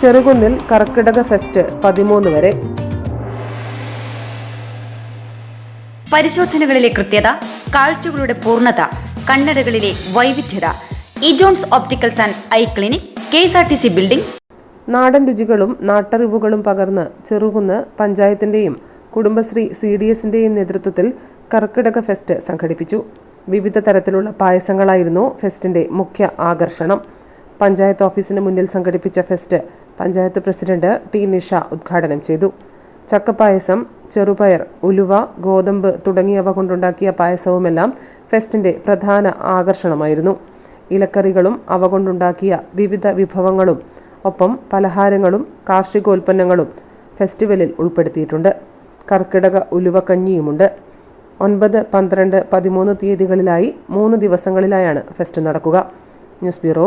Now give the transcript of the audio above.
ചെറുകുന്നിൽ കർക്കിടക fest പതിമൂന്ന് വരെ. പരിശോധനകളിലെ കൃത്യത കാഴ്ചകളുടെ പൂർണത കണ്ണടകളിലെ വൈവിധ്യത. E Johns opticals and eye clinic K S R T C building. നാടൻ രുചികളും നാട്ടറിവുകളും പകർന്ന് ചെറുകുന്ന് പഞ്ചായത്തിന്റെയും കുടുംബശ്രീ സി ഡി എസിന്റെയും നേതൃത്വത്തിൽ കർക്കിടക ഫെസ്റ്റ് സംഘടിപ്പിച്ചു. വിവിധ തരത്തിലുള്ള പായസങ്ങളായിരുന്നു ഫെസ്റ്റിന്റെ മുഖ്യ ആകർഷണം. പഞ്ചായത്ത് ഓഫീസിന് മുന്നിൽ സംഘടിപ്പിച്ച fest panchayat president T Nisha ഉദ്ഘാടനം ചെയ്തു. ചക്കപ്പായസം ചെറുപയർ ഉലുവ ഗോതമ്പ് തുടങ്ങിയവ കൊണ്ടുണ്ടാക്കിയ പായസവുമെല്ലാം ഫെസ്റ്റിന്റെ പ്രധാന ആകർഷണമായിരുന്നു. ഇലക്കറികളും അവ കൊണ്ടുണ്ടാക്കിയ വിവിധ വിഭവങ്ങളും ഒപ്പം പലഹാരങ്ങളും കാർഷികോൽപ്പന്നങ്ങളും ഫെസ്റ്റിവലിൽ ഉൾപ്പെടുത്തിയിട്ടുണ്ട്. കർക്കിടക ഉലുവക്കഞ്ഞിയുമുണ്ട്. ഒൻപത് പന്ത്രണ്ട് പതിമൂന്ന് തീയതികളിലായി മൂന്ന് ദിവസങ്ങളിലായാണ് ഫെസ്റ്റ് നടക്കുക. News bureau